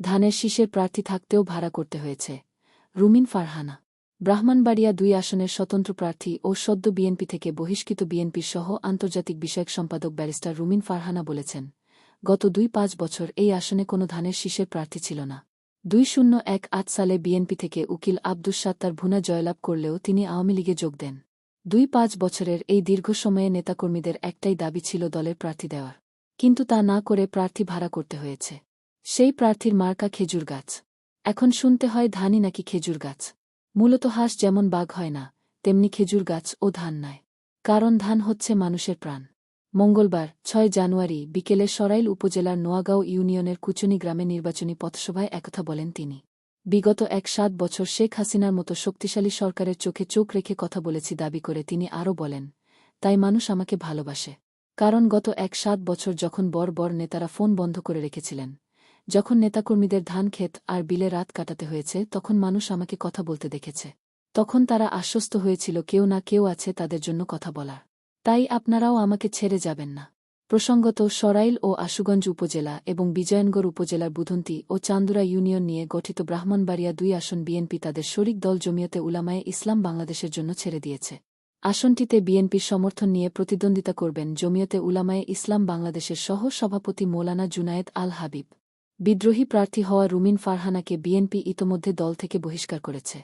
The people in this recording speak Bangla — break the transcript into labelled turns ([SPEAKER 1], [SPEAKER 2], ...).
[SPEAKER 1] ধানের শীষের প্রার্থী থাকতেও ভাড়া করতে হয়েছে। রুমিন ফারহানা, ব্রাহ্মণবাড়িয়া দুই আসনের স্বতন্ত্র প্রার্থী ও সদ্য বিএনপি থেকে বহিষ্কৃত বিএনপির সহ আন্তর্জাতিক বিষয়ক সম্পাদক ব্যারিস্টার রুমিন ফারহানা বলেছেন, গত দুই পাঁচ বছর এই আসনে কোনো ধানের শীষের প্রার্থী ছিল না। দুই শূন্য এক আট সালে বিএনপি থেকে উকিল আব্দুস সাত্তার ভুনা জয়লাভ করলেও তিনি আওয়ামী লীগে যোগ দেন। দুই পাঁচ বছরের এই দীর্ঘ সময়ে নেতাকর্মীদের একটাই দাবি ছিল দলের প্রার্থী দেওয়ার। কিন্তু তা না করে প্রার্থী ভাড়া করতে হয়েছে। সেই প্রার্থীর মার্কা খেজুর গাছ। এখন শুনতে হয় ধানই নাকি খেজুর গাছ। মূলত হাঁস যেমন বাঘ হয় না, তেমনি খেজুর গাছ ও ধান নয় কারণ ধান হচ্ছে মানুষের প্রাণ। মঙ্গলবার, ছয় জানুয়ারি, বিকেলে সরাইল উপজেলার নোয়াগাঁও ইউনিয়নের কুচনি গ্রামে নির্বাচনী পথসভায় একথা বলেন তিনি। বিগত এক সাত বছর শেখ হাসিনার মতো শক্তিশালী সরকারের চোখে চোখ রেখে কথা বলেছি দাবি করে তিনি আরও বলেন, তাই মানুষ আমাকে ভালোবাসে। কারণ গত এক সাত বছর যখন বর বর নেতারা ফোন বন্ধ করে রেখেছিলেন যখন নেতাকর্মীদের ধান ক্ষেত আর বিলে রাত কাটাতে হয়েছে, তখন মানুষ আমাকে কথা বলতে দেখেছে। তখন তারা আশ্বস্ত হয়েছিল, কেউ না কেউ আছে তাদের জন্য কথা বলার। তাই আপনারাও আমাকে ছেড়ে যাবেন না। প্রসঙ্গত, সরাইল ও আশুগঞ্জ উপজেলা এবং বিজয়নগর উপজেলার বুধন্তি ও চান্দুরা ইউনিয়ন নিয়ে গঠিত ব্রাহ্মণবাড়িয়া দুই আসন বিএনপি তাদের শরিক দল জমিয়তে উলামায়ে ইসলাম বাংলাদেশের জন্য ছেড়ে দিয়েছে। আসনটিতে বিএনপির সমর্থন নিয়ে প্রতিদ্বন্দ্বিতা করবেন জমিয়তে উলামায়ে ইসলাম বাংলাদেশের সহ সভাপতি মৌলানা জুনায়েদ আল হাবিব। বিদ্রোহী প্রার্থী হওয়া রুমিন ফারহানাকে বিএনপি ইতোমধ্যে দল থেকে বহিষ্কার করেছে।